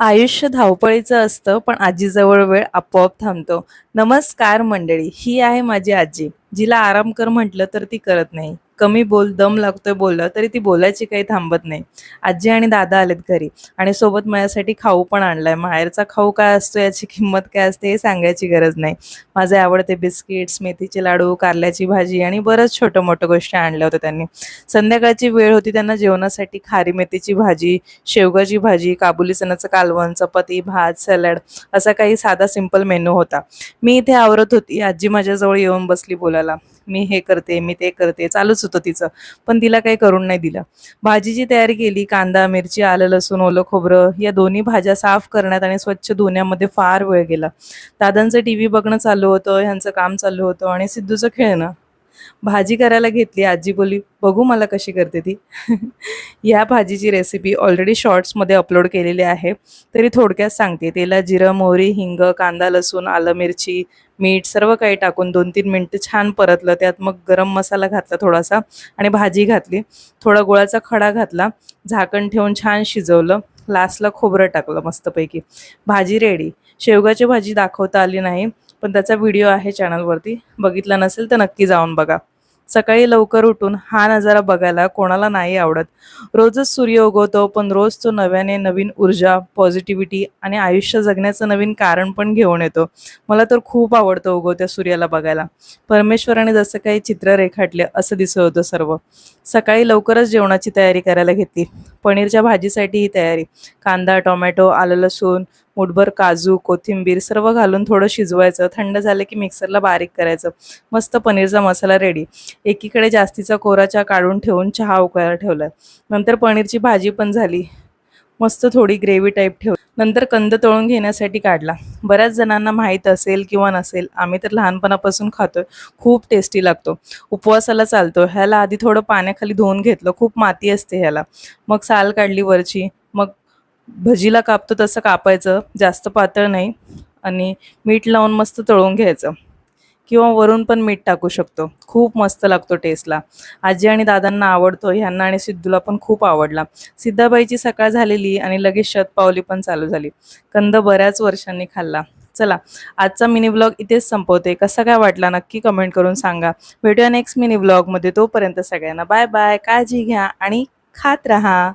आयुष्य धावपळीचं असतं पण आजीजवळ वेळ आपोआप थांबतो. नमस्कार मंडळी ही आहे माझी आजी. जिला आराम कर म्हटलं तर ती करत नाही. कमी बोल दम लागतोय बोललं तरी ती बोलायची काही थांबत नाही. आजी आणि दादा आलेत घरी आणि सोबत माझ्यासाठी खाऊ पण आणलाय. माहेरचा खाऊ काय असतो याची किंमत काय असते हे सांगायची गरज नाही. माझे आवडते बिस्किट्स मेथीचे लाडू कारल्याची भाजी आणि बरंच छोटं मोठं गोष्टी आणल्या होत्या त्यांनी. संध्याकाळची वेळ होती त्यांना जेवणासाठी खारी मेथीची भाजी शेवगाची भाजी काबुली चण्याचं कालवण चपाती भात सॅलड असा काही साधा सिंपल मेनू होता. मी इथे आवरत होती. आजी माझ्याजवळ येऊन बसली बोलायला. मी हे करते मी ते करते चालूच होतं तिचं. पण तिला काही करून नाही दिलं. भाजीची तयारी केली कांदा मिरची आलं लसूण ओलं खोबरं या दोन्ही भाज्या साफ करण्यात आणि स्वच्छ धुण्यामध्ये फार वेळ गेला. दादांचं टी व्ही बघणं चालू होतं ह्यांचं काम चालू होतं आणि सिद्धूचं खेळणं. भाजी करायला घेतली आजी बोली बघू मला कशी करते ती. या भाजीची रेसिपी ऑलरेडी शॉर्ट्समध्ये अपलोड केलेली आहे. तरी थोडक्यात सांगते तेला जिरं मोहरी हिंग कांदा लसूण आलं मिरची मीठ सर्व काही टाकून दोन तीन मिनटं छान परतलं. त्यात मग गरम मसाला घातला थोडासा आणि भाजी घातली. थोडा गुळाचा खडा घातला. झाकण ठेवून छान शिजवलं. लास्टला खोबरं टाकलं मस्तपैकी. भाजी रेडी शेवगाची भाजी दाखवता आली नाही. पण त्याचा व्हिडिओ आहे चॅनलवरती. बघितला नसेल तर नक्की जाऊन बघा. सकाळी लवकर उठून हा नजारा बघायला कोणाला नाही आवडत. रोजच सूर्य उगवतो पण रोज तो नव्याने नवीन ऊर्जा पॉझिटिव्हिटी आणि आयुष्य जगण्याचं नवीन कारण पण घेऊन येतो. मला तर खूप आवडतं उगवत्या सूर्याला बघायला. परमेश्वराने जसं काही चित्र रेखाटले असं दिसत होतं सर्व. सकाळी लवकरच जेवणाची तयारी करायला घेतली. पनीरच्या भाजीसाठी ही तयारी. कांदा टोमॅटो आलं लसूण मुठभर काजू कोथिंबीर सर्व घालून थोडं शिजवायचं. थंड झालं की मिक्सरला बारीक करायचं. मस्त पनीरचा मसाला रेडी एकीकडे जास्तीचा कोराचा काढून ठेवून चहा उकळायला ठेवला नंतर पनीरची भाजी पण झाली. मस्त थोडी ग्रेव्ही टाईप ठेव नंतर कंद तळून घेण्यासाठी काढला. बऱ्याच जणांना माहीत असेल किंवा नसेल आम्ही तर लहानपणापासून खातोय. खूप टेस्टी लागतो. उपवासाला चालतो ह्याला आधी थोडं पाण्याखाली धुवून घेतलं. खूप माती असते ह्याला. मग साल काढली वरची. भजीला कापतो तसं कापायचं जास्त पातळ नाही. आणि मीठ लावून मस्त तळून घ्यायचं. किंवा वरून पण मीठ टाकू शकतो. खूप मस्त लागतो टेस्टला आजी आणि दादांना आवडतो ह्यांना आणि सिद्धूला पण खूप आवडला. सिद्धाबाईची सकाळ झालेली आणि लगेच शतपावली पण चालू झाली. कंद बऱ्याच वर्षांनी खाल्ला. चला आजचा मिनी ब्लॉग इथेच संपवते. कसा काय वाटला नक्की कमेंट करून सांगा. भेटूया नेक्स्ट मिनी ब्लॉगमध्ये तोपर्यंत सगळ्यांना बाय बाय काळजी घ्या आणि खात रहा.